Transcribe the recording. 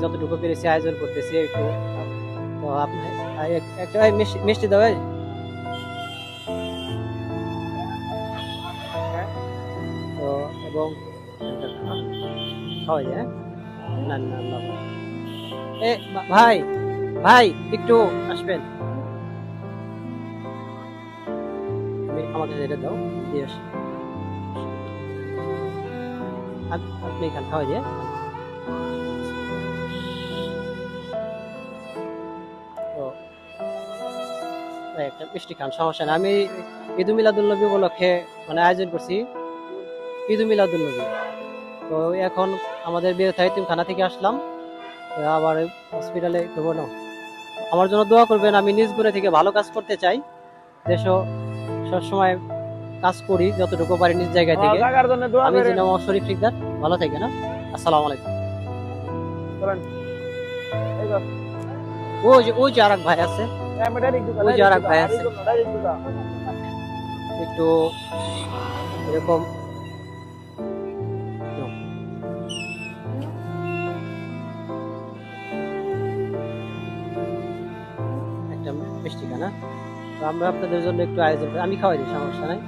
যতটুকু পেরেছি আয়োজন করতেছি একটু। তো আপনি আর এক- একটা মিষ্টি এই। তো এবং খাওয়াই হ্যাঁ? না না। এ ভাই ভাই, একটু আসবেন। আমি- আমাকে এটা দাও, দিয়ে আপনি এখানে খাওয়াই দিয়ে একটা মিষ্টি খান সমস্যা না। আমি ঈদ মিলাদুল নবী উপলক্ষে মানে আয়োজন করছি ঈদ মিলাদুল নবী। তো এখন আমাদের বিয়ে থানা থেকে আসলাম আবার হসপিটালে না। আমার জন্য দোয়া করবেন আমি নিজ ঘুরে থেকে ভালো কাজ করতে চাই। দেশও সবসময় কাজ করি যতটুকু পারি নিজ জায়গা থেকে। আমি মোহাম্মদ শরীফ ঠিকদার ভালো থাকেন না আসসালামু আলাইকুম। ওই যে ওই যে আর এক ভাই আছে। ঢুকা, ভাই আছে। একটু এরকম একটা মিষ্টি খানা তো আমরা আপনাদের জন্য একটু আয়োজন করি। আমি খাওয়াই দিই সমস্যা নাই।